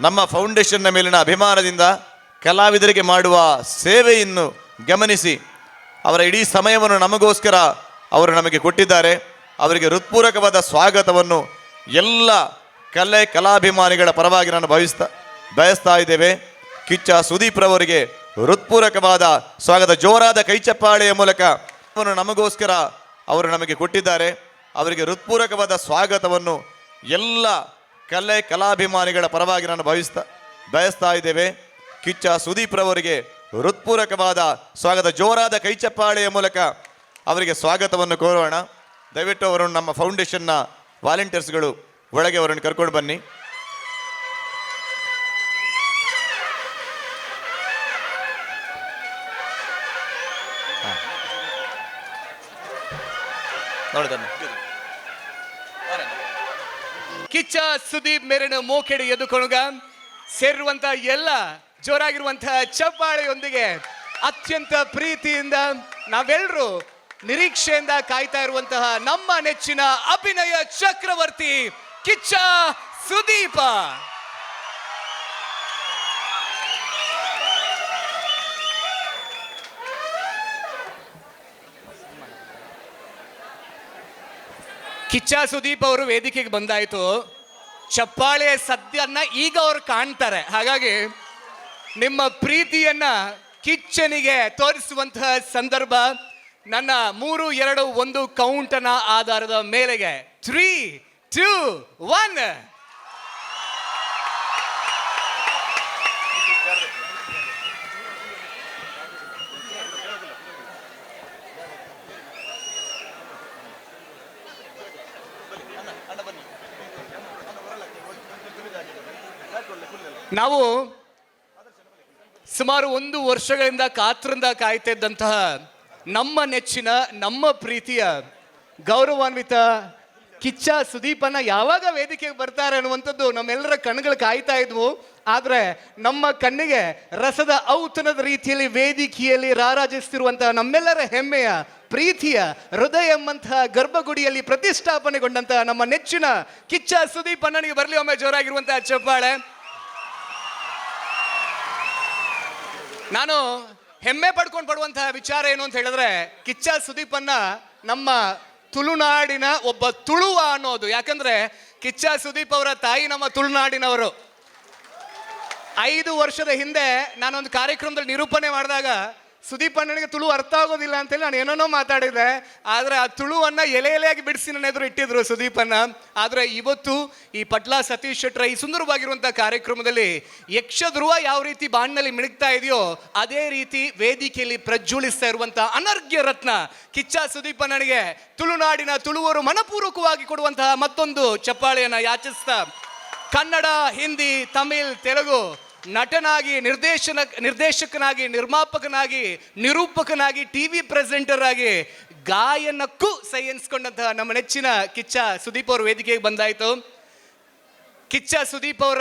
ನಮ್ಮ ಫೌಂಡೇಶನ್ನ ಮೇಲಿನ ಅಭಿಮಾನದಿಂದ ಕಲಾವಿದರಿಗೆ ಮಾಡುವ ಸೇವೆಯನ್ನು ಗಮನಿಸಿ ಅವರ ಇಡೀ ಸಮಯವನ್ನು ನಮಗೋಸ್ಕರ ಅವರು ನಮಗೆ ಕೊಟ್ಟಿದ್ದಾರೆ. ಅವರಿಗೆ ಹೃತ್ಪೂರ್ವಕವಾದ ಸ್ವಾಗತವನ್ನು ಎಲ್ಲ ಕಲೆ ಕಲಾಭಿಮಾನಿಗಳ ಪರವಾಗಿ ನಾನು ಭಾವಿಸ್ತಾ ಬಯಸ್ತಾ ಇದ್ದೇವೆ. ಕಿಚ್ಚ ಸುದೀಪ್ ರವರಿಗೆ ಹೃತ್ಪೂರ್ವಕವಾದ ಸ್ವಾಗತ. ಜೋರಾದ ಕೈಚಪ್ಪಾಳೆಯ ಮೂಲಕ ನಮಗೋಸ್ಕರ ಅವರು ನಮಗೆ ಕೊಟ್ಟಿದ್ದಾರೆ. ಅವರಿಗೆ ಹೃತ್ಪೂರ್ವಕವಾದ ಸ್ವಾಗತವನ್ನು ಎಲ್ಲ ಕಲೆ ಕಲಾಭಿಮಾನಿಗಳ ಪರವಾಗಿ ನಾನು ಭಾವಿಸ್ತಾ ಬಯಸ್ತಾ ಇದ್ದೇವೆ. ಕಿಚ್ಚ ಸುದೀಪ್ ರವರಿಗೆ ಹೃತ್ಪೂರ್ವಕವಾದ ಸ್ವಾಗತ. ಜೋರಾದ ಕೈಚಪ್ಪಾಳೆಯ ಮೂಲಕ ಅವರಿಗೆ ಸ್ವಾಗತವನ್ನು ಕೋರೋಣ. ದಯವಿಟ್ಟು ಅವರನ್ನು ನಮ್ಮ ಫೌಂಡೇಶನ್ನ ವಾಲಂಟಿಯರ್ಸ್ಗಳು ಒಳಗೆ ಅವರನ್ನು ಕರ್ಕೊಂಡು ಬನ್ನಿ. ನೋಡ್ತಾನೆ ಕಿಚ್ಚ ಸುದೀಪ್ ಮೇರಿನ ಮೋಕೆಡೆ ಎದುಕೊಣಗ ಸೇರಿರುವಂತಹ ಎಲ್ಲ ಜೋರಾಗಿರುವಂತಹ ಚಪ್ಪಾಳೆಯೊಂದಿಗೆ ಅತ್ಯಂತ ಪ್ರೀತಿಯಿಂದ ನಾವೆಲ್ಲರೂ ನಿರೀಕ್ಷೆಯಿಂದ ಕಾಯ್ತಾ ಇರುವಂತಹ ನಮ್ಮ ನೆಚ್ಚಿನ ಅಭಿನಯ ಚಕ್ರವರ್ತಿ ಕಿಚ್ಚ ಸುದೀಪ. ಕಿಚ್ಚ ಸುದೀಪ್ ಅವರು ವೇದಿಕೆಗೆ ಬಂದಾಯ್ತು. ಚಪ್ಪಾಳೆ ಸದ್ಯನ್ನ ಈಗ ಅವ್ರು ಕಾಣ್ತಾರೆ. ಹಾಗಾಗಿ ನಿಮ್ಮ ಪ್ರೀತಿಯನ್ನ ಕಿಚ್ಚನಿಗೆ ತೋರಿಸುವಂತಹ ಸಂದರ್ಭ ನನ್ನ ಮೂರು, ಎರಡು, ಒಂದು ಕೌಂಟನ ಆಧಾರದ ಮೇಲೆಗೆ ತ್ರೀ ಟೂ ಒನ್ ನಾವು ಸುಮಾರು ಒಂದು ವರ್ಷಗಳಿಂದ ಕಾತ್ರದಿಂದ ಕಾಯ್ತಿದ್ದಂತಹ ನಮ್ಮ ನೆಚ್ಚಿನ, ನಮ್ಮ ಪ್ರೀತಿಯ ಗೌರವಾನ್ವಿತ ಕಿಚ್ಚ ಸುದೀಪನ ಯಾವಾಗ ವೇದಿಕೆಗೆ ಬರ್ತಾರೆ ಅನ್ನುವಂಥದ್ದು ನಮ್ಮೆಲ್ಲರ ಕಣ್ಗಳು ಕಾಯ್ತಾ ಇದ್ವು. ಆದರೆ ನಮ್ಮ ಕಣ್ಣಿಗೆ ರಸದ ಔತಣದ ರೀತಿಯಲ್ಲಿ ವೇದಿಕೆಯಲ್ಲಿ ರಾರಾಜಿಸ್ತಿರುವಂತಹ ನಮ್ಮೆಲ್ಲರ ಹೆಮ್ಮೆಯ, ಪ್ರೀತಿಯ ಹೃದಯ ಎಂಬಂತಹ ಗರ್ಭಗುಡಿಯಲ್ಲಿ ಪ್ರತಿಷ್ಠಾಪನೆಗೊಂಡಂತಹ ನಮ್ಮ ನೆಚ್ಚಿನ ಕಿಚ್ಚ ಸುದೀಪ್ ಅಣ್ಣನಿಗೆ ಬರಲಿ ಒಮ್ಮೆ ಜೋರಾಗಿರುವಂತಹ ಚಪ್ಪಾಳೆ. ನಾನು ಹೆಮ್ಮೆ ಪಡ್ಕೊಂಡು ಪಡುವಂತಹ ವಿಚಾರ ಏನು ಅಂತ ಹೇಳಿದ್ರೆ, ಕಿಚ್ಚ ಸುದೀಪನ್ನ ನಮ್ಮ ತುಳುನಾಡಿನ ಒಬ್ಬ ತುಳುವ ಅನ್ನೋದು. ಯಾಕಂದ್ರೆ ಕಿಚ್ಚ ಸುದೀಪ್ ಅವರ ತಾಯಿ ನಮ್ಮ ತುಳುನಾಡಿನವರು. ಐದು ವರ್ಷದ ಹಿಂದೆ ನಾನೊಂದು ಕಾರ್ಯಕ್ರಮದಲ್ಲಿ ನಿರೂಪಣೆ ಮಾಡಿದಾಗ ಸುದೀಪ್ ಅಣ್ಣನಿಗೆ ತುಳು ಅರ್ಥ ಆಗೋದಿಲ್ಲ ಅಂತೇಳಿ ನಾನು ಏನೇನೋ ಮಾತಾಡಿದೆ, ಆದರೆ ಆ ತುಳುವನ್ನ ಎಲೆ ಎಲೆಯಾಗಿ ಬಿಡಿಸಿ ನನ್ನ ಎದುರು ಇಟ್ಟಿದ್ರು ಸುದೀಪನ್ನ ಆದರೆ ಇವತ್ತು ಈ ಪಟ್ಲಾ ಸತೀಶ್ ಶೆಟ್ರ ಈ ಸುಂದರವಾಗಿರುವಂಥ ಕಾರ್ಯಕ್ರಮದಲ್ಲಿ ಯಕ್ಷಧ್ರುವ ಯಾವ ರೀತಿ ಬಾಣ್ನಲ್ಲಿ ಮಿಣುಕ್ತಾ ಇದೆಯೋ, ಅದೇ ರೀತಿ ವೇದಿಕೆಯಲ್ಲಿ ಪ್ರಜ್ವಲಿಸ್ತಾ ಇರುವಂಥ ಅನರ್ಘ್ಯ ರತ್ನ ಕಿಚ್ಚ ಸುದೀಪ್ ತುಳುನಾಡಿನ ತುಳುವರು ಮನಪೂರ್ವಕವಾಗಿ ಕೊಡುವಂತಹ ಮತ್ತೊಂದು ಚಪ್ಪಾಳೆಯನ್ನು ಯಾಚಿಸ್ತಾ ಕನ್ನಡ, ಹಿಂದಿ, ತಮಿಳ್, ತೆಲುಗು ನಟನಾಗಿ, ನಿರ್ದೇಶನ, ನಿರ್ದೇಶಕನಾಗಿ, ನಿರ್ಮಾಪಕನಾಗಿ, ನಿರೂಪಕನಾಗಿ ಟಿ ವಿ ಪ್ರೆಸೆಂಟರ್ ಆಗಿ ಗಾಯನಕ್ಕೂ ಸೈ ಎನ್ಸ್ಕೊಂಡಂತಹ ನಮ್ಮ ನೆಚ್ಚಿನ ಕಿಚ್ಚ ಸುದೀಪ್ ಅವ್ರ ವೇದಿಕೆಗೆ ಬಂದಾಯಿತು. ಕಿಚ್ಚ ಸುದೀಪ್ ಅವರ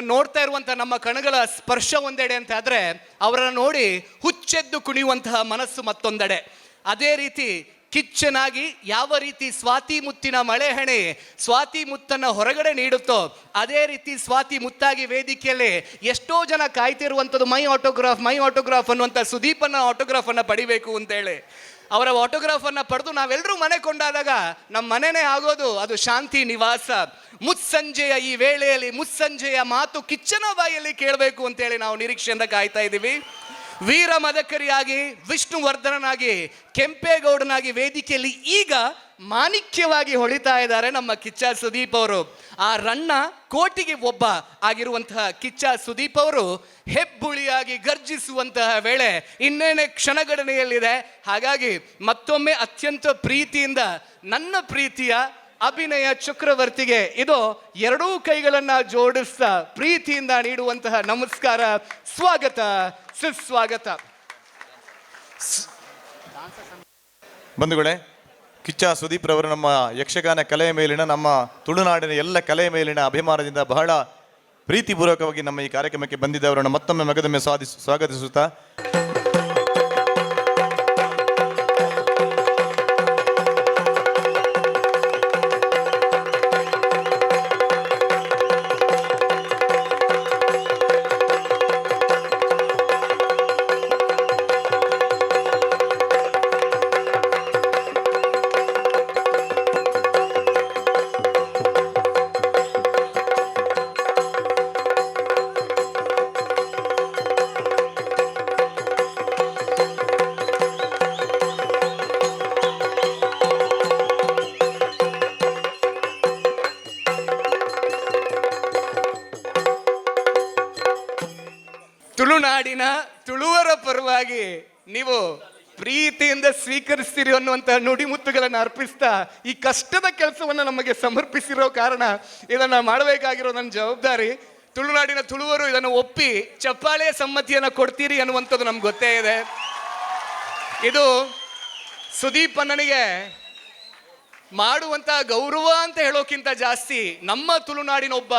ನೋಡ್ತಾ ಇರುವಂತಹ ನಮ್ಮ ಕಣಗಳ ಸ್ಪರ್ಶ ಒಂದೆಡೆ ಅಂತ ಆದರೆ ಅವರನ್ನು ನೋಡಿ ಹುಚ್ಚೆದ್ದು ಕುಣಿಯುವಂತಹ ಮನಸ್ಸು ಮತ್ತೊಂದೆಡೆ. ಅದೇ ರೀತಿ ಕಿಚ್ಚನಾಗಿ ಯಾವ ರೀತಿ ಸ್ವಾತಿ ಮುತ್ತಿನ ಮಳೆ ಹಣೆ ಸ್ವಾತಿ ಮುತ್ತನ್ನು ಹೊರಗಡೆ ನೀಡುತ್ತೋ, ಅದೇ ರೀತಿ ಸ್ವಾತಿ ಮುತ್ತಾಗಿ ವೇದಿಕೆಯಲ್ಲಿ ಎಷ್ಟೋ ಜನ ಕಾಯ್ತಿರುವಂಥದ್ದು, ಮೈ ಆಟೋಗ್ರಾಫ್ ಮೈ ಆಟೋಗ್ರಾಫ್ ಅನ್ನುವಂಥ ಸುದೀಪನ ಆಟೋಗ್ರಾಫನ್ನು ಪಡಿಬೇಕು ಅಂತೇಳಿ. ಅವರ ಆಟೋಗ್ರಾಫನ್ನು ಪಡೆದು ನಾವೆಲ್ಲರೂ ಮನೆ ಕೊಂಡಾದಾಗ ನಮ್ಮ ಮನೆನೇ ಆಗೋದು ಅದು ಶಾಂತಿ ನಿವಾಸ. ಮುಸ್ಸಂಜೆಯ ಈ ವೇಳೆಯಲ್ಲಿ ಮುಸ್ಸಂಜೆಯ ಮಾತು ಕಿಚ್ಚನ ಬಾಯಲ್ಲಿ ಕೇಳಬೇಕು ಅಂತೇಳಿ ನಾವು ನಿರೀಕ್ಷೆಯಿಂದ ಕಾಯ್ತಾ ಇದ್ದೀವಿ. ವೀರ ಮದಕರಿಯಾಗಿ, ವಿಷ್ಣುವರ್ಧನನಾಗಿ, ಕೆಂಪೇಗೌಡನಾಗಿ ವೇದಿಕೆಯಲ್ಲಿ ಈಗ ಮಾಣಿಕ್ಯವಾಗಿ ಹೊಳಿತಾ ಇದ್ದಾರೆ ನಮ್ಮ ಕಿಚ್ಚ ಸುದೀಪ್ ಅವರು. ಆ ರಣ್ಣ ಕೋಟಿಗೆ ಒಬ್ಬ ಆಗಿರುವಂತಹ ಕಿಚ್ಚ ಸುದೀಪ್ ಅವರು ಹೆಬ್ಬುಳಿಯಾಗಿ ಗರ್ಜಿಸುವಂತಹ ವೇಳೆ ಇನ್ನೇನೆ ಕ್ಷಣಗಣನೆಯಲ್ಲಿದೆ. ಹಾಗಾಗಿ ಮತ್ತೊಮ್ಮೆ ಅತ್ಯಂತ ಪ್ರೀತಿಯಿಂದ ನನ್ನ ಪ್ರೀತಿಯ ಅಭಿನಯ ಚಕ್ರವರ್ತಿಗೆ ಇದು ಎರಡೂ ಕೈಗಳನ್ನ ಜೋಡಿಸ್ತಾ ಪ್ರೀತಿಯಿಂದ ನೀಡುವಂತಹ ನಮಸ್ಕಾರ, ಸ್ವಾಗತ, ಸುಸ್ವಾಗತ. ಬಂಧುಗಳೇ, ಕಿಚ್ಚ ಸುದೀಪ್ ರವರು ನಮ್ಮ ಯಕ್ಷಗಾನ ಕಲೆಯ ಮೇಲಿನ ನಮ್ಮ ತುಳುನಾಡಿನ ಎಲ್ಲ ಕಲೆಯ ಮೇಲಿನ ಅಭಿಮಾನದಿಂದ ಬಹಳ ಪ್ರೀತಿಪೂರ್ವಕವಾಗಿ ನಮ್ಮ ಈ ಕಾರ್ಯಕ್ರಮಕ್ಕೆ ಬಂದಿದ್ದವರನ್ನು ಮತ್ತೊಮ್ಮೆ ಮಗದೊಮ್ಮೆ ಸ್ವಾಗತಿಸುತ್ತಾ ಸ್ವೀಕರಿಸ್ತೀರಿ ಅನ್ನುವಂಥ ನುಡಿಮುತ್ತುಗಳನ್ನು ಅರ್ಪಿಸ್ತಾ ಈ ಕಷ್ಟದ ಕೆಲಸವನ್ನು ನಮಗೆ ಸಮರ್ಪಿಸಿರೋ ಕಾರಣ ಇದನ್ನು ಮಾಡಬೇಕಾಗಿರೋ ನನ್ನ ಜವಾಬ್ದಾರಿ. ತುಳುನಾಡಿನ ತುಳುವರು ಇದನ್ನು ಒಪ್ಪಿ ಚಪ್ಪಾಳೆಯ ಸಮ್ಮತಿಯನ್ನು ಕೊಡ್ತೀರಿ ಅನ್ನುವಂಥದ್ದು ನಮ್ಗೆ ಗೊತ್ತೇ ಇದೆ. ಇದು ಸುದೀಪ್ ಅಣ್ಣನಿಗೆ ಮಾಡುವಂತಹ ಗೌರವ ಅಂತ ಹೇಳೋಕ್ಕಿಂತ ಜಾಸ್ತಿ ನಮ್ಮ ತುಳುನಾಡಿನ ಒಬ್ಬ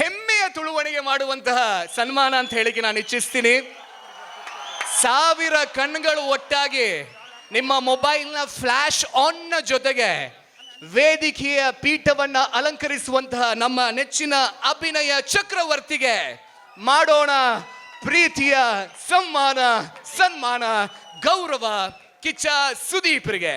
ಹೆಮ್ಮೆಯ ತುಳುವಣಿಗೆ ಮಾಡುವಂತಹ ಸನ್ಮಾನ ಅಂತ ಹೇಳಿಕೆ ನಾನು ಇಚ್ಛಿಸ್ತೀನಿ. ಸಾವಿರ ಕಣ್ಗಳು ಒಟ್ಟಾಗಿ ನಿಮ್ಮ ಮೊಬೈಲ್ನ ಫ್ಲ್ಯಾಶ್ ಆನ್ನ ಜೊತೆಗೆ ವೇದಿಕೆಯ ಪೀಠವನ್ನ ಅಲಂಕರಿಸುವಂತಹ ನಮ್ಮ ನೆಚ್ಚಿನ ಅಭಿನಯ ಚಕ್ರವರ್ತಿಗೆ ಮಾಡೋಣ ಪ್ರೀತಿಯ ಸಮ್ಮಾನ, ಸನ್ಮಾನ, ಗೌರವ ಕಿಚ್ಚ ಸುದೀಪ್ರಿಗೆ.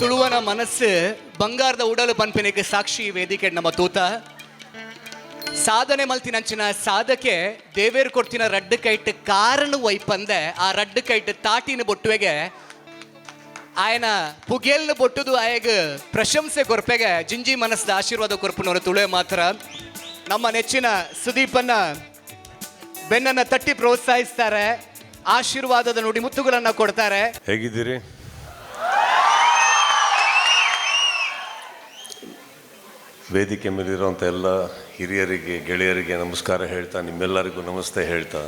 ತುಳುವನ ಮನಸ್ಸು ಬಂಗಾರದ ಉಡಲು ಪನ್ಪಿನಿಗೆ ಸಾಕ್ಷಿ ವೇದಿಕೆ ನಮ್ಮ ತೂತ. ಸಾಧನೆ ಮಲ್ತಿನಂಚಿನ ಸಾಧಕೆ ದೇವೇರು ಕೊಡ್ತಿನ ರಡ್ಡು ಕೈಟ್ ಕಾರಣ ವೈಪಂದೆ ಆ ರಡ್ಡು ಕೈಟ್ ತಾಟಿನ ಬೊಟ್ಟುವೆಗೆ, ಆಯನ ಪುಗೇಲ್ನ ಬೊಟ್ಟುದು ಆಯಗ ಪ್ರಶಂಸೆ ಕೊರ್ಪೆಗೆ, ಜಿಂಜಿ ಮನಸ್ದ ಆಶೀರ್ವಾದ ಕೊರ್ಪನವರು ತುಳುವೆ ಮಾತ್ರ. ನಮ್ಮ ನೆಚ್ಚಿನ ಸುದೀಪನ್ನ ಬೆನ್ನನ್ನ ತಟ್ಟಿ ಪ್ರೋತ್ಸಾಹಿಸ್ತಾರೆ, ಆಶೀರ್ವಾದದ ನುಡಿಮುತ್ತುಗಳನ್ನ ಕೊಡ್ತಾರೆ. ಹೇಗಿದ್ದೀರಿ? ವೇದಿಕೆ ಮೇಲಿರುವಂಥ ಎಲ್ಲ ಹಿರಿಯರಿಗೆ, ಗೆಳೆಯರಿಗೆ ನಮಸ್ಕಾರ ಹೇಳ್ತಾ, ನಿಮ್ಮೆಲ್ಲರಿಗೂ ನಮಸ್ತೆ ಹೇಳ್ತಾ.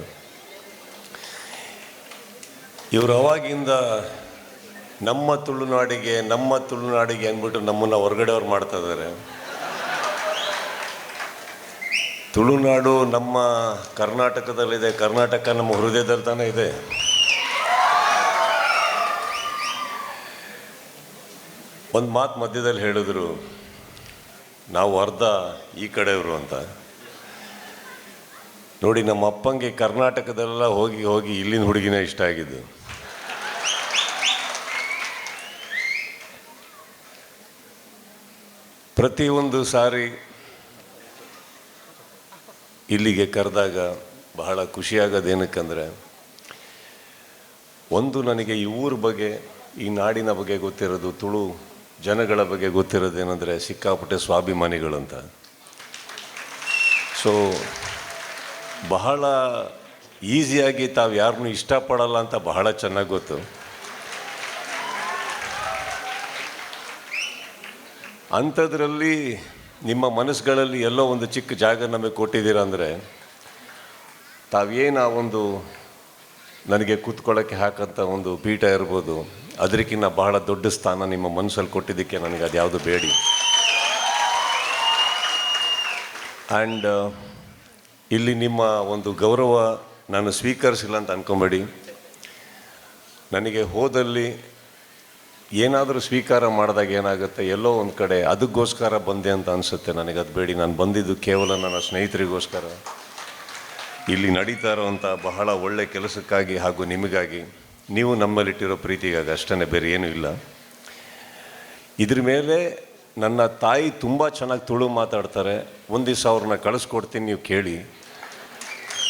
ಇವರು ಅವಾಗಿಂದ ನಮ್ಮ ತುಳುನಾಡಿಗೆ ನಮ್ಮ ತುಳುನಾಡಿಗೆ ಅಂದ್ಬಿಟ್ಟು ನಮ್ಮನ್ನು ಹೊರಗಡೆಯವ್ರು ಮಾಡ್ತಾ ಇದ್ದಾರೆ. ತುಳುನಾಡು ನಮ್ಮ ಕರ್ನಾಟಕದಲ್ಲಿದೆ, ಕರ್ನಾಟಕ ನಮ್ಮ ಹೃದಯದಲ್ಲಿ ತಾನೇ ಇದೆ. ಒಂದು ಮಾತು ಮಧ್ಯದಲ್ಲಿ ಹೇಳಿದ್ರು. ನಾವು ಅರ್ಧ ಈ ಕಡೆಯವರು ಅಂತ. ನೋಡಿ, ನಮ್ಮ ಅಪ್ಪಂಗೆ ಕರ್ನಾಟಕದಲ್ಲೆಲ್ಲ ಹೋಗಿ ಹೋಗಿ ಇಲ್ಲಿನ ಹುಡುಗಿನೇ ಇಷ್ಟ ಆಗಿದ್ದು. ಪ್ರತಿಯೊಂದು ಸಾರಿ ಇಲ್ಲಿಗೆ ಕರೆದಾಗ ಬಹಳ ಖುಷಿಯಾಗೋದೇನಕ್ಕಂದರೆ ಒಂದು ನನಗೆ ಈ ಊರ ಬಗ್ಗೆ, ಈ ನಾಡಿನ ಬಗ್ಗೆ ಗೊತ್ತಿರೋದು ತುಳು ಜನಗಳ ಬಗ್ಗೆ ಗೊತ್ತಿರೋದೇನೆಂದರೆ ಸಿಕ್ಕಾಪಟ್ಟೆ ಸ್ವಾಭಿಮಾನಿಗಳಂತ. ಸೊ ಬಹಳ ಈಸಿಯಾಗಿ ತಾವು ಯಾರನ್ನೂ ಇಷ್ಟಪಡಲ್ಲ ಅಂತ ಬಹಳ ಚೆನ್ನಾಗಿ ಗೊತ್ತು. ಅಂಥದ್ರಲ್ಲಿ ನಿಮ್ಮ ಮನಸ್ಸುಗಳಲ್ಲಿ ಎಲ್ಲೋ ಒಂದು ಚಿಕ್ಕ ಜಾಗ ನಮಗೆ ಕೊಟ್ಟಿದ್ದೀರಾ ಅಂದರೆ ತಾವೇನು ಆ ಒಂದು ನನಗೆ ಕೂತ್ಕೊಳ್ಳೋಕ್ಕೆ ಹಾಕಂಥ ಒಂದು ಪೀಠ ಇರ್ಬೋದು ಅದಕ್ಕಿಂತ ಬಹಳ ದೊಡ್ಡ ಸ್ಥಾನ ನಿಮ್ಮ ಮನಸ್ಸಲ್ಲಿ ಕೊಟ್ಟಿದ್ದಕ್ಕೆ ನನಗೆ ಅದು ಯಾವುದು ಬೇಡಿ ಆ್ಯಂಡ್ ಇಲ್ಲಿ ನಿಮ್ಮ ಒಂದು ಗೌರವ ನಾನು ಸ್ವೀಕರಿಸಿಲ್ಲ ಅಂತ ಅನ್ಕೊಂಬೇಡಿ. ನನಗೆ ಹೋದಲ್ಲಿ ಏನಾದರೂ ಸ್ವೀಕಾರ ಮಾಡಿದಾಗ ಏನಾಗುತ್ತೆ? ಎಲ್ಲೋ ಒಂದು ಕಡೆ ಅದಕ್ಕೋಸ್ಕರ ಬಂದೆ ಅಂತ ಅನಿಸುತ್ತೆ ನನಗೆ, ಅದು ಬೇಡಿ. ನಾನು ಬಂದಿದ್ದು ಕೇವಲ ನನ್ನ ಸ್ನೇಹಿತರಿಗೋಸ್ಕರ. ಇಲ್ಲಿ ನಡೀತಾ ಇರೋವಂಥ ಬಹಳ ಒಳ್ಳೆ ಕೆಲಸಕ್ಕಾಗಿ ಹಾಗೂ ನಿಮಗಾಗಿ ನೀವು ನಮ್ಮಲ್ಲಿಟ್ಟಿರೋ ಪ್ರೀತಿಗಾಗಿ ಅಷ್ಟೇ ಬೇರೆ ಏನೂ ಇಲ್ಲ. ಇದ್ರ ಮೇಲೆ ನನ್ನ ತಾಯಿ ತುಂಬ ಚೆನ್ನಾಗಿ ತುಳು ಮಾತಾಡ್ತಾರೆ. ಒಂದು ದಿವಸ ಅವ್ರನ್ನ ಕಳಿಸ್ಕೊಡ್ತೀನಿ, ನೀವು ಕೇಳಿ.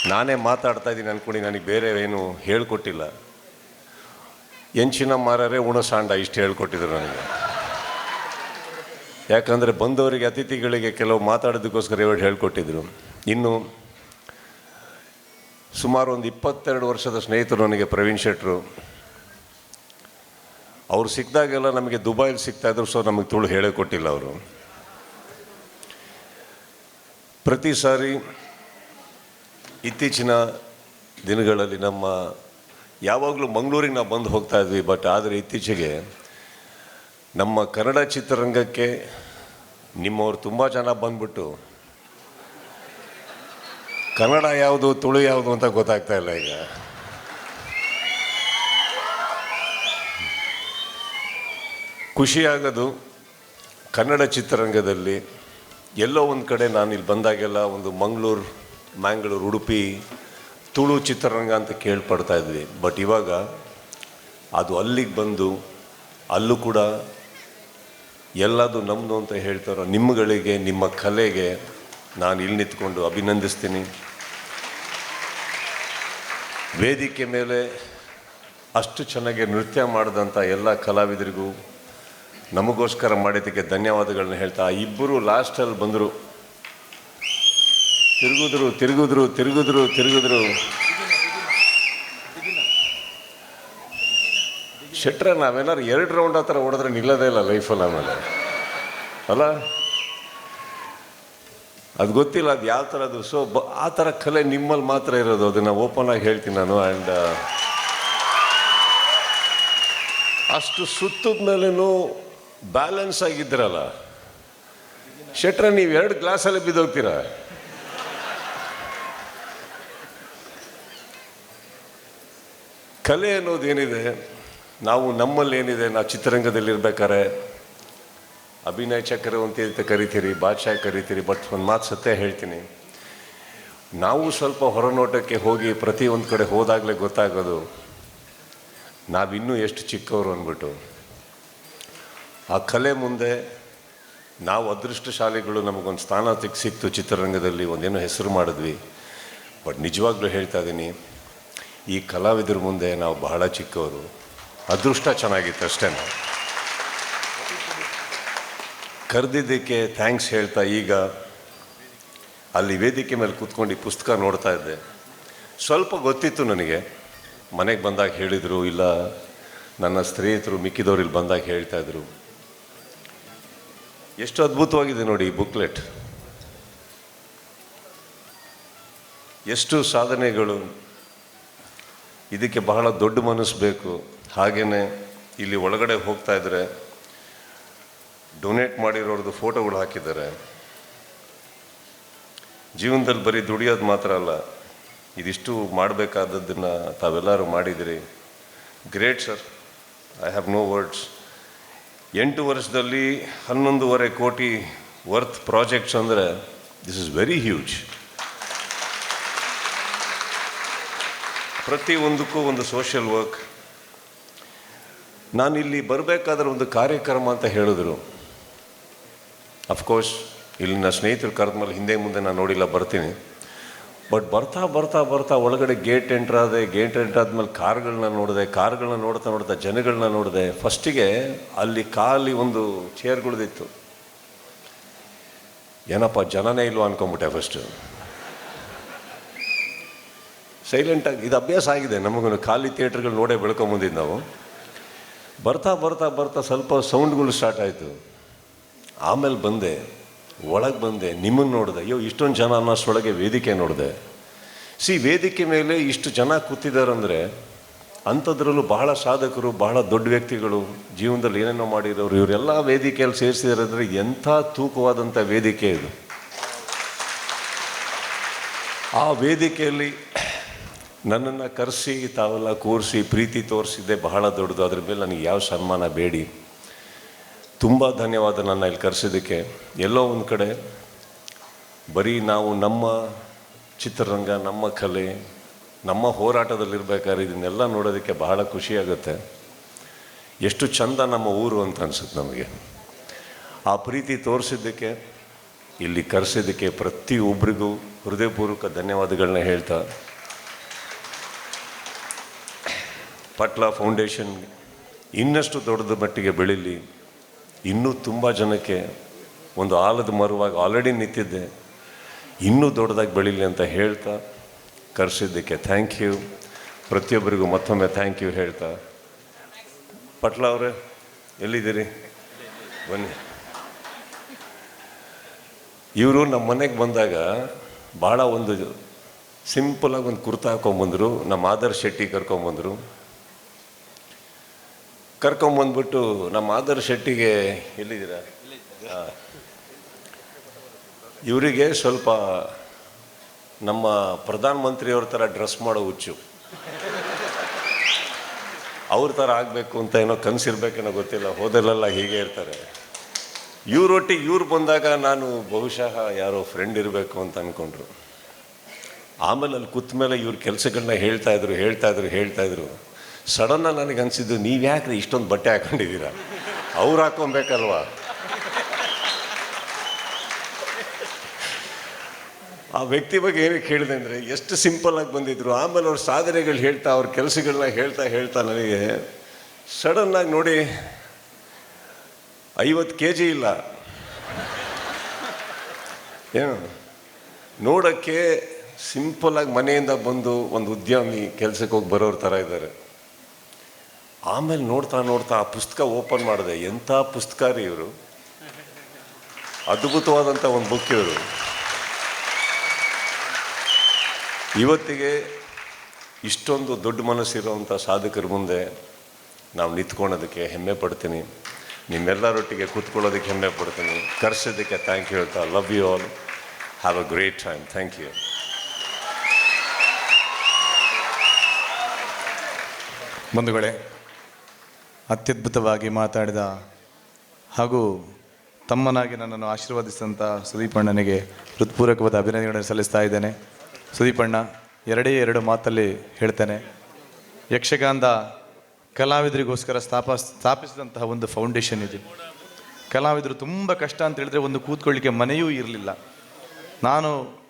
ನಾನೇ ಮಾತಾಡ್ತಾ ಇದ್ದೀನಿ ಅಂದ್ಕೊಂಡು ನನಗೆ ಬೇರೆ ಏನು ಹೇಳ್ಕೊಟ್ಟಿಲ್ಲ. ಎಂಚಿನ ಮಾರರೆ ಉಣಸಾಂಡ ಇಷ್ಟು ಹೇಳ್ಕೊಟ್ಟಿದ್ರು ನನಗೆ. ಯಾಕಂದರೆ ಬಂದವರಿಗೆ, ಅತಿಥಿಗಳಿಗೆ ಕೆಲವು ಮಾತಾಡೋದಕ್ಕೋಸ್ಕರ ಇವರು ಹೇಳ್ಕೊಟ್ಟಿದ್ರು. ಇನ್ನು ಸುಮಾರು ಒಂದು ಇಪ್ಪತ್ತೆರಡು ವರ್ಷದ ಸ್ನೇಹಿತರು ನನಗೆ ಪ್ರವೀಣ್ ಶೆಟ್ರು. ಅವ್ರು ಸಿಕ್ಕಿದಾಗೆಲ್ಲ ನಮಗೆ ದುಬೈಲಿ ಸಿಗ್ತಾಯಿದ್ರು ಸೊ ನಮಗೆ ತುಳು ಹೇಳೇ ಕೊಟ್ಟಿಲ್ಲ ಅವರು. ಪ್ರತಿ ಸಾರಿ ಇತ್ತೀಚಿನ ದಿನಗಳಲ್ಲಿ ನಮ್ಮ, ಯಾವಾಗಲೂ ಮಂಗಳೂರಿಗೆ ನಾವು ಬಂದು ಹೋಗ್ತಾ ಇದ್ವಿ ಬಟ್ ಆದರೆ ಇತ್ತೀಚೆಗೆ ನಮ್ಮ ಕನ್ನಡ ಚಿತ್ರರಂಗಕ್ಕೆ ನಿಮ್ಮವ್ರು ತುಂಬ ಜನ ಬಂದ್ಬಿಟ್ಟು ಕನ್ನಡ ಯಾವುದು, ತುಳು ಯಾವುದು ಅಂತ ಗೊತ್ತಾಗ್ತಾ ಇಲ್ಲ ಈಗ. ಖುಷಿಯಾಗೋದು ಕನ್ನಡ ಚಿತ್ರರಂಗದಲ್ಲಿ. ಎಲ್ಲೋ ಒಂದು ಕಡೆ ನಾನು ಇಲ್ಲಿ ಬಂದಾಗೆಲ್ಲ ಒಂದು ಮಂಗಳೂರು, ಮ್ಯಾಂಗ್ಳೂರು, ಉಡುಪಿ, ತುಳು ಚಿತ್ರರಂಗ ಅಂತ ಕೇಳ್ಪಡ್ತಾ ಇದ್ವಿ. ಬಟ್ ಇವಾಗ ಅದು ಅಲ್ಲಿಗೆ ಬಂದು ಅಲ್ಲೂ ಕೂಡ ಎಲ್ಲದು ನಮ್ಮದು ಅಂತ ಹೇಳ್ತಾರೋ ನಿಮ್ಮಗಳಿಗೆ ನಿಮ್ಮ ಕಲೆಗೆ ನಾನು ಇಲ್ಲಿ ನಿಂತ್ಕೊಂಡು ಅಭಿನಂದಿಸ್ತೀನಿ. ವೇದಿಕೆ ಮೇಲೆ ಅಷ್ಟು ಚೆನ್ನಾಗಿ ನೃತ್ಯ ಮಾಡಿದಂಥ ಎಲ್ಲ ಕಲಾವಿದರಿಗೂ ನಮಗೋಸ್ಕರ ಮಾಡಿದ್ದಕ್ಕೆ ಧನ್ಯವಾದಗಳನ್ನ ಹೇಳ್ತಾ ಇಬ್ಬರು ಲಾಸ್ಟಲ್ಲಿ ಬಂದರು. ತಿರುಗಿದ್ರು ತಿರುಗಿದ್ರು ತಿರುಗಿದ್ರು ತಿರುಗಿದ್ರು. ಶೆಟ್ರೆ ನಾವೇನಾದ್ರು ಎರಡು ರೌಂಡ್ ಆ ಥರ ಓಡಿದ್ರೆ ನಿಲ್ಲದೇ ಇಲ್ಲ ಲೈಫಲ್ಲಿ ಆಮೇಲೆ. ಅಲ್ಲ? ಅದು ಗೊತ್ತಿಲ್ಲ, ಅದು ಯಾವ ಥರದ್ದು ಸೊ ಬ, ಆ ಥರ ಕಲೆ ನಿಮ್ಮಲ್ಲಿ ಮಾತ್ರ ಇರೋದು. ಅದನ್ನು ಓಪನ್ ಆಗಿ ಹೇಳ್ತೀನಿ ನಾನು. ಆ್ಯಂಡ್ ಅಷ್ಟು ಸುತ್ತದ ಬ್ಯಾಲೆನ್ಸ್ ಆಗಿದ್ರಲ್ಲ. ಶೆಟ್ರ, ನೀವು ಎರಡು ಗ್ಲಾಸಲ್ಲಿ ಬಿದ್ದೋಗ್ತೀರ? ಕಲೆ ಅನ್ನೋದೇನಿದೆ ನಾವು ನಮ್ಮಲ್ಲಿ ಏನಿದೆ? ನಾವು ಚಿತ್ರರಂಗದಲ್ಲಿ ಇರ್ಬೇಕಾದ್ರೆ ಅಭಿನಯ ಚಕ್ರವಂತಿ ಅಂತ ಕರಿತೀರಿ, ಬಾದಶಾಹ ಕರಿತೀರಿ ಬಟ್ ಒಂದು ಮಾತು ಸತ್ಯ ಹೇಳ್ತೀನಿ. ನಾವು ಸ್ವಲ್ಪ ಹೊರನೋಟಕ್ಕೆ ಹೋಗಿ ಪ್ರತಿ ಒಂದು ಕಡೆ ಹೋದಾಗಲೇ ಗೊತ್ತಾಗೋದು, ನಾವಿನ್ನೂ ಎಷ್ಟು ಚಿಕ್ಕವರು ಅಂದ್ಬಿಟ್ಟು. ಆ ಕಲೆ ಮುಂದೆ ನಾವು ಅದೃಷ್ಟಶಾಲಿಗಳು ನಮಗೊಂದು ಸ್ಥಾನ ಸಿಕ್ ಸಿಕ್ತು ಚಿತ್ರರಂಗದಲ್ಲಿ, ಒಂದೇನೋ ಹೆಸರು ಮಾಡಿದ್ವಿ. ಬಟ್ ನಿಜವಾಗ್ಲೂ ಹೇಳ್ತಾ ಇದ್ದೀನಿ ಈ ಕಲಾವಿದರ ಮುಂದೆ ನಾವು ಬಹಳ ಚಿಕ್ಕವರು. ಅದೃಷ್ಟ ಚೆನ್ನಾಗಿತ್ತು ಅಷ್ಟೇ ಕರೆದಿದ್ದಕ್ಕೆ ಥ್ಯಾಂಕ್ಸ್ ಹೇಳ್ತಾ ಈಗ ಅಲ್ಲಿ ವೇದಿಕೆ ಮೇಲೆ ಕೂತ್ಕೊಂಡು ಈ ಪುಸ್ತಕ ನೋಡ್ತಾ ಇದ್ದೆ. ಸ್ವಲ್ಪ ಗೊತ್ತಿತ್ತು ನನಗೆ. ಮನೆಗೆ ಬಂದಾಗ ಹೇಳಿದರು, ಇಲ್ಲ, ನನ್ನ ಸ್ನೇಹಿತರು ಮಿಕ್ಕಿದವ್ರು ಇಲ್ಲಿ ಬಂದಾಗ ಹೇಳ್ತಾ ಇದ್ರು. ಎಷ್ಟು ಅದ್ಭುತವಾಗಿದೆ ನೋಡಿ ಈ ಬುಕ್ಲೆಟ್ ಎಷ್ಟು ಸಾಧನೆಗಳು. ಇದಕ್ಕೆ ಬಹಳ ದೊಡ್ಡ ಮನಸ್ಸು ಬೇಕು. ಹಾಗೆಯೇ ಇಲ್ಲಿ ಒಳಗಡೆ ಹೋಗ್ತಾ ಇದ್ರೆ ಡೊನೇಟ್ ಮಾಡಿರೋರ್ದು ಫೋಟೋಗಳು ಹಾಕಿದ್ದಾರೆ. ಜೀವನದಲ್ಲಿ ಬರೀ ದುಡಿಯೋದು ಮಾತ್ರ ಅಲ್ಲ, ಇದಿಷ್ಟು ಮಾಡಬೇಕಾದದ್ದನ್ನು ತಾವೆಲ್ಲರೂ ಮಾಡಿದಿರಿ. Great sir I have no words ಎಂಟು ವರ್ಷದಲ್ಲಿ ಹನ್ನೊಂದೂವರೆ ಕೋಟಿ ವರ್ತ್ ಪ್ರಾಜೆಕ್ಟ್ಸ್ ಅಂದರೆ ದಿಸ್ ಇಸ್ ವೆರಿ ಹ್ಯೂಜ್ ಪ್ರತಿಯೊಂದಕ್ಕೂ ಒಂದು ಸೋಷಿಯಲ್ ವರ್ಕ್ ನಾನು ಇಲ್ಲಿ ಬರಬೇಕಾದ್ರೆ ಒಂದು ಕಾರ್ಯಕ್ರಮ ಅಂತ ಹೇಳಿದ್ರು. ಅಫ್ಕೋರ್ಸ್ ನನ್ನ ಸ್ನೇಹಿತರು ಕರೆದ್ಮೇಲೆ ಹಿಂದೆ ಮುಂದೆ ನಾನು ನೋಡಿಲ್ಲ, ಬರ್ತೀನಿ. ಬಟ್ ಬರ್ತಾ ಬರ್ತಾ ಬರ್ತಾ ಒಳಗಡೆ ಗೇಟ್ ಎಂಟ್ರ್ ಆದೆ ಗೇಟ್ ಎಂಟ್ರ್ ಆದ್ಮೇಲೆ ಕಾರ್ಗಳನ್ನ ನೋಡಿದೆ, ಕಾರ್ಗಳನ್ನ ನೋಡ್ತಾ ನೋಡ್ತಾ ಜನಗಳನ್ನ ನೋಡಿದೆ. ಫಸ್ಟಿಗೆ ಅಲ್ಲಿ ಖಾಲಿ ಒಂದು ಚೇರ್ಗಳದಿತ್ತು ಏನಪ್ಪ, ಜನನೇ ಇಲ್ವಾ ಅನ್ಕೊಂಬಿಟ್ಟೆ ಫಸ್ಟು ಸೈಲೆಂಟಾಗಿ ಇದು ಅಭ್ಯಾಸ ಆಗಿದೆ. ನಮಗೂ ಖಾಲಿ ಥಿಯೇಟ್ರ್ಗಳು ನೋಡೇ ಬೆಳ್ಕೊಂಬಂದಿದ್ದು ನಾವು. ಬರ್ತಾ ಬರ್ತಾ ಬರ್ತಾ ಸ್ವಲ್ಪ ಸೌಂಡ್ಗಳು ಸ್ಟಾರ್ಟ್ ಆಯಿತು. ಆಮೇಲೆ ಬಂದೆ, ಒಳಗೆ ಬಂದೆ ನಿಮ್ಮನ್ನು ನೋಡಿದೆ, ಅಯ್ಯೋ, ಇಷ್ಟೊಂದು ಜನ ಅನ್ನೋಷ್ಟೊಳಗೆ ವೇದಿಕೆ ನೋಡಿದೆ. ಸಿ, ವೇದಿಕೆ ಮೇಲೆ ಇಷ್ಟು ಜನ ಕೂತಿದ್ದಾರಂದರೆ ಅಂಥದ್ರಲ್ಲೂ ಬಹಳ ಸಾಧಕರು, ಬಹಳ ದೊಡ್ಡ ವ್ಯಕ್ತಿಗಳು, ಜೀವನದಲ್ಲಿ ಏನೇನೋ ಮಾಡಿರೋರು, ಇವರೆಲ್ಲ ವೇದಿಕೆಯಲ್ಲಿ ಸೇರಿಸಿದ್ದಾರೆ ಅಂದರೆ ಎಂಥ ತೂಕವಾದಂಥ ವೇದಿಕೆ ಇದು. ಆ ವೇದಿಕೆಯಲ್ಲಿ ನನ್ನನ್ನು ಕರೆಸಿ, ತಾವೆಲ್ಲ ಕೂರಿಸಿ, ಪ್ರೀತಿ ತೋರಿಸಿದ್ದೆ ಬಹಳ ದೊಡ್ಡದು. ಅದ್ರ ಮೇಲೆ ನನಗೆ ಯಾವ ಸನ್ಮಾನ ಬೇಡಿ. ತುಂಬ ಧನ್ಯವಾದ ನನ್ನ ಇಲ್ಲಿ ಕರೆಸಿದ್ದಕ್ಕೆ. ಎಲ್ಲೋ ಒಂದು ಕಡೆ ಬರೀ ನಾವು ನಮ್ಮ ಚಿತ್ರರಂಗ, ನಮ್ಮ ಕಲೆ, ನಮ್ಮ ಹೋರಾಟದಲ್ಲಿರ್ಬೇಕಾದ್ರೆ ಇದನ್ನೆಲ್ಲ ನೋಡೋದಕ್ಕೆ ಬಹಳ ಖುಷಿಯಾಗುತ್ತೆ. ಎಷ್ಟು ಚಂದ ನಮ್ಮ ಊರು ಅಂತ ಅನ್ಸುತ್ತೆ ನಮಗೆ. ಆ ಪ್ರೀತಿ ತೋರಿಸಿದ್ದಕ್ಕೆ, ಇಲ್ಲಿ ಕರೆಸಿದ್ದಕ್ಕೆ ಪ್ರತಿಯೊಬ್ಬರಿಗೂ ಹೃದಯಪೂರ್ವಕ ಧನ್ಯವಾದಗಳನ್ನ ಹೇಳ್ತಾ, ಪಟ್ಲ ಫೌಂಡೇಶನ್ ಇನ್ನಷ್ಟು ದೊಡ್ಡದ ಮಟ್ಟಿಗೆ ಬೆಳೀಲಿ. ಇನ್ನೂ ತುಂಬ ಜನಕ್ಕೆ ಒಂದು ಆಲದ ಮರುವಾಗಿ ಆಲ್ರೆಡಿ ನಿಂತಿದ್ದೆ. ಇನ್ನೂ ದೊಡ್ಡದಾಗಿ ಬೆಳೀಲಿ ಅಂತ ಹೇಳ್ತಾ ಕರೆಸಿದ್ದಕ್ಕೆ ಥ್ಯಾಂಕ್ ಯು ಪ್ರತಿಯೊಬ್ಬರಿಗೂ ಮತ್ತೊಮ್ಮೆ ಥ್ಯಾಂಕ್ ಯು ಹೇಳ್ತಾ. ಪಟ್ಲ ಅವರೇ, ಎಲ್ಲಿದ್ದೀರಿ? ಬನ್ನಿ. ಇವರು ನಮ್ಮ ಮನೆಗೆ ಬಂದಾಗ ಭಾಳ ಒಂದು ಸಿಂಪಲಾಗಿ ಒಂದು ಕುರ್ತಾ ಹಾಕೊಂಬಂದರು, ನಮ್ಮ ಆದರ್ಶ್ ಶೆಟ್ಟಿ ಕರ್ಕೊಂಬಂದರು. ಕರ್ಕೊಂಬಂದ್ಬಿಟ್ಟು ನಮ್ಮ ಆದರ್ ಶೆಟ್ಟಿಗೆ ಎಲ್ಲಿದ್ದೀರಾ? ಇವರಿಗೆ ಸ್ವಲ್ಪ ನಮ್ಮ ಪ್ರಧಾನಮಂತ್ರಿಯವ್ರ ಥರ ಡ್ರೆಸ್ ಮಾಡೋ ಹುಚ್ಚು. ಅವ್ರ ಥರ ಆಗಬೇಕು ಅಂತ ಏನೋ ಕನಸಿರ್ಬೇಕೇನೋ ಗೊತ್ತಿಲ್ಲ ಹೋದಲ್ಲೆಲ್ಲ ಹೀಗೆ ಇರ್ತಾರೆ. ಇವ್ರೊಟ್ಟಿಗೆ ಇವ್ರು ಬಂದಾಗ ನಾನು ಬಹುಶಃ ಯಾರೋ ಫ್ರೆಂಡ್ ಇರಬೇಕು ಅಂತ ಅಂದ್ಕೊಂಡ್ರು ಆಮೇಲೆ ಅಲ್ಲಿ ಕೂತ್ಮೇಲೆ ಇವ್ರ ಕೆಲಸಗಳನ್ನ ಹೇಳ್ತಾಯಿದ್ರು ಹೇಳ್ತಾಯಿದ್ರು ಹೇಳ್ತಾ ಇದ್ರು ಹೇಳ್ತಾ ಇದ್ರು. ಸಡನ್ನಾಗಿ ನನಗೆ ಅನಿಸಿದ್ದು, ನೀವು ಯಾಕ್ರಿ ಇಷ್ಟೊಂದು ಬಟ್ಟೆ ಹಾಕೊಂಡಿದ್ದೀರಾ? ಅವ್ರು ಹಾಕೊಬೇಕಲ್ವಾ? ಆ ವ್ಯಕ್ತಿ ಬಗ್ಗೆ ಏನಕ್ಕೆ ಹೇಳಿದೆ ಅಂದರೆ, ಎಷ್ಟು ಸಿಂಪಲ್ ಆಗಿ ಬಂದಿದ್ರು. ಆಮೇಲೆ ಅವ್ರ ಸಾಧನೆಗಳು ಹೇಳ್ತಾ, ಅವ್ರ ಕೆಲಸಗಳನ್ನ ಹೇಳ್ತಾ ಹೇಳ್ತಾ ನನಗೆ ಸಡನ್ನಾಗಿ ನೋಡಿ ಐವತ್ತು ಕೆ ಜಿ ಇಲ್ಲ. ಏನು? ನೋಡೋಕ್ಕೆ ಸಿಂಪಲ್ ಆಗಿ ಮನೆಯಿಂದ ಬಂದು ಒಂದು ಉದ್ಯಮಿ ಕೆಲಸಕ್ಕೆ ಹೋಗಿ ಬರೋರ ಥರ ಇದ್ದಾರೆ. ಆಮೇಲೆ ನೋಡ್ತಾ ನೋಡ್ತಾ ಆ ಪುಸ್ತಕ ಓಪನ್ ಮಾಡಿದೆ. ಎಂಥ ಪುಸ್ತಕ ರೀ ಇವರು. ಅದ್ಭುತವಾದಂಥ ಒಂದು ಬುಕ್ ಇವರು. ಇವತ್ತಿಗೆ ಇಷ್ಟೊಂದು ದೊಡ್ಡ ಮನಸ್ಸಿರುವಂಥ ಸಾಧಕರ ಮುಂದೆ ನಾವು ನಿಂತ್ಕೊಳೋದಕ್ಕೆ ಹೆಮ್ಮೆ ಪಡ್ತೀನಿ. ನಿಮ್ಮೆಲ್ಲರೊಟ್ಟಿಗೆ ಕೂತ್ಕೊಳ್ಳೋದಕ್ಕೆ ಹೆಮ್ಮೆ ಪಡ್ತೀನಿ. ಕರೆಸೋದಕ್ಕೆ ಥ್ಯಾಂಕ್ ಯು ಹೇಳ್ತಾ love you all have a great time thank you ಬಂಧುಗಳೇ ಅತ್ಯದ್ಭುತವಾಗಿ ಮಾತಾಡಿದ ಹಾಗೂ ತಮ್ಮನಾಗಿ ನನ್ನನ್ನು ಆಶೀರ್ವದಿಸಿದಂಥ ಸುದೀಪಣ್ಣನಿಗೆ ಹೃತ್ಪೂರ್ವಕವಾದ ಅಭಿನಂದನೆಗಳನ್ನು ಸಲ್ಲಿಸ್ತಾ ಇದ್ದೇನೆ. ಸುದೀಪಣ್ಣ ಎರಡೇ ಎರಡು ಮಾತಲ್ಲಿ ಹೇಳ್ತೇನೆ. ಯಕ್ಷಗಾನದ ಕಲಾವಿದರಿಗೋಸ್ಕರ ಸ್ಥಾಪ, ಸ್ಥಾಪಿಸಿದಂತಹ ಒಂದು ಫೌಂಡೇಶನ್ ಇದು. ಕಲಾವಿದರು ತುಂಬ ಕಷ್ಟ ಅಂತ ಹೇಳಿದ್ರೆ ಒಂದು ಕೂತ್ಕೊಳ್ಳಿಕ್ಕೆ ಮನೆಯೂ ಇರಲಿಲ್ಲ. ನಾನು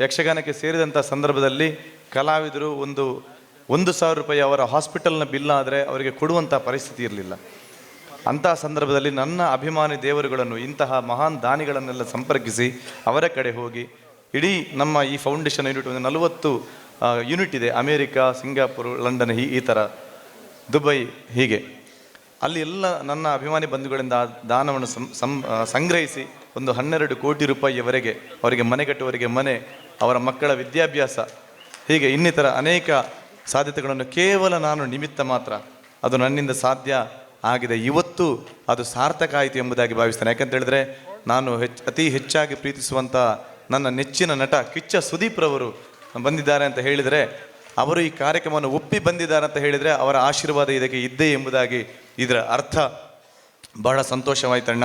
ಯಕ್ಷಗಾನಕ್ಕೆ ಸೇರಿದಂಥ ಸಂದರ್ಭದಲ್ಲಿ ಕಲಾವಿದರು ಒಂದು ಒಂದು ಸಾವಿರ ರೂಪಾಯಿ ಅವರ ಹಾಸ್ಪಿಟಲ್ನ ಬಿಲ್ ಆದರೆ ಅವರಿಗೆ ಕೊಡುವಂಥ ಪರಿಸ್ಥಿತಿ ಇರಲಿಲ್ಲ. ಅಂತಹ ಸಂದರ್ಭದಲ್ಲಿ ನನ್ನ ಅಭಿಮಾನಿ ದೇವರುಗಳನ್ನು, ಇಂತಹ ಮಹಾನ್ ದಾನಿಗಳನ್ನೆಲ್ಲ ಸಂಪರ್ಕಿಸಿ ಅವರ ಕಡೆ ಹೋಗಿ, ಇಡೀ ನಮ್ಮ ಈ ಫೌಂಡೇಶನ್ ಯೂನಿಟ್ ಒಂದು ನಲವತ್ತು ಯೂನಿಟ್ ಇದೆ. ಅಮೇರಿಕಾ, ಸಿಂಗಾಪುರ್, ಲಂಡನ್ ಈ ಈ ಥರ ದುಬೈ, ಹೀಗೆ. ಅಲ್ಲಿ ಎಲ್ಲ ನನ್ನ ಅಭಿಮಾನಿ ಬಂಧುಗಳಿಂದ ದಾನವನ್ನು ಸಂ- ಸಂಗ್ರಹಿಸಿ ಒಂದು ಹನ್ನೆರಡು ಕೋಟಿ ರೂಪಾಯಿಯವರೆಗೆ ಅವರಿಗೆ ಮನೆ ಕಟ್ಟುವವರಿಗೆ ಮನೆ, ಅವರ ಮಕ್ಕಳ ವಿದ್ಯಾಭ್ಯಾಸ, ಹೀಗೆ ಇನ್ನಿತರ ಅನೇಕ ಸಾಧ್ಯತೆಗಳನ್ನು ಕೇವಲ ನಾನು ನಿಮಿತ್ತ ಮಾತ್ರ. ಅದು ನನ್ನಿಂದ ಸಾಧ್ಯ ಆಗಿದೆ. ಇವತ್ತು ಅದು ಸಾರ್ಥಕ ಆಯಿತು ಎಂಬುದಾಗಿ ಭಾವಿಸ್ತೇನೆ. ಯಾಕಂತ ಹೇಳಿದ್ರೆ ನಾನು ಹೆಚ್ಚು, ಅತಿ ಹೆಚ್ಚಾಗಿ ಪ್ರೀತಿಸುವಂಥ ನನ್ನ ನೆಚ್ಚಿನ ನಟ ಕಿಚ್ಚ ಸುದೀಪ್ ರವರು ಬಂದಿದ್ದಾರೆ ಅಂತ ಹೇಳಿದರೆ, ಅವರು ಈ ಕಾರ್ಯಕ್ರಮವನ್ನು ಒಪ್ಪಿ ಬಂದಿದ್ದಾರೆ ಅಂತ ಹೇಳಿದರೆ ಅವರ ಆಶೀರ್ವಾದ ಇದಕ್ಕೆ ಇದ್ದೇ ಎಂಬುದಾಗಿ ಇದರ ಅರ್ಥ ಬಹಳ ಸಂತೋಷವಾಯ್ತಣ್ಣ.